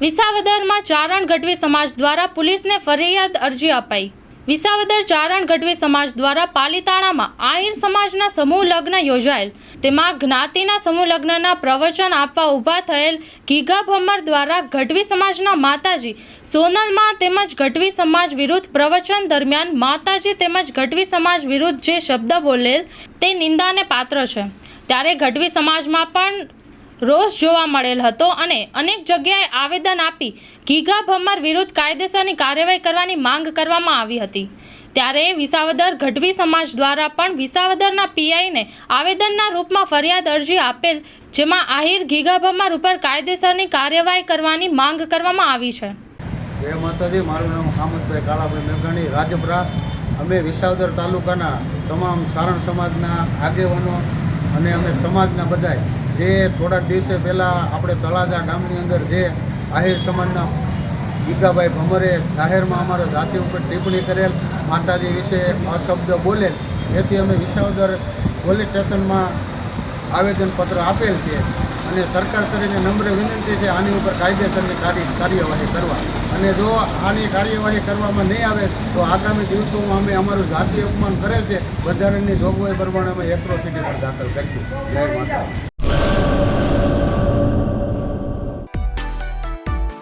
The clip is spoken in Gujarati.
વિસાવદરમાં ચારણ ગઢવી સમાજ દ્વારા પોલીસને ફરિયાદ અરજી અપાઈ. વિસાવદર ચારણ ગઢવી સમાજ દ્વારા પાલીતાણામાં આહિર સમાજના સમૂહ લગ્ન યોજાયેલ. તેમાં જ્ઞાતિના સમૂહ લગ્નના પ્રવચન આપવા ઊભા થયેલ ગીગા ભમર દ્વારા ગઢવી સમાજના માતાજી સોનલમાં તેમજ ગઢવી સમાજ વિરુદ્ધ પ્રવચન દરમિયાન માતાજી તેમજ ગઢવી સમાજ વિરુદ્ધ જે શબ્દ બોલેલ તે નિંદાને પાત્ર છે. ત્યારે ગઢવી સમાજમાં પણ રોષ જોવા મળેલ હતો અને અનેક જગ્યાએ આવેદન આપી ગીગા ભમર વિરુદ્ધ કાયદેસરની કાર્યવાહી કરવાની માંગ કરવામાં આવી હતી. ત્યારે વિસાવદર ગઢવી સમાજ દ્વારા પણ વિસાવદરના પીઆઈને આવેદનના રૂપમાં ફરિયાદ અરજી આપેલ, જેમાં આહિર ગીગા ભમર ઉપર કાયદેસરની કાર્યવાહી કરવાની માંગ કરવામાં આવી છે. જય માતાજી, મારું નામ હામદભાઈ કાળાભાઈ મેઘાણી, રાજપરા. અમે વિસાવદર તાલુકાના તમામ સારણ સમાજના આગેવાનો અને અમે સમાજના બધાય જે થોડાક દિવસે પહેલાં આપણે તળાજા ગામની અંદર જે આહિર સમાજના ગીગાભાઈ ભમરે જાહેરમાં અમારા જાતિ ઉપર ટિપ્પણી કરેલ, માતાજી વિશે અશબ્દ બોલેલ, એથી અમે વિસાવદર પોલીસ સ્ટેશનમાં આવેદનપત્ર આપેલ છે અને સરકારશ્રીને નમ્ર વિનંતી છે આની ઉપર કાયદેસરની કાર્યવાહી કરવા. અને જો આની કાર્યવાહી કરવામાં નહીં આવે, તો આગામી દિવસોમાં અમે અમારું જાતિ અપમાન કરેલ છે. બંધારણની જોગવાઈ પ્રમાણે અમે એટ્રોસિટી પણ દાખલ કરીશું. જય માતા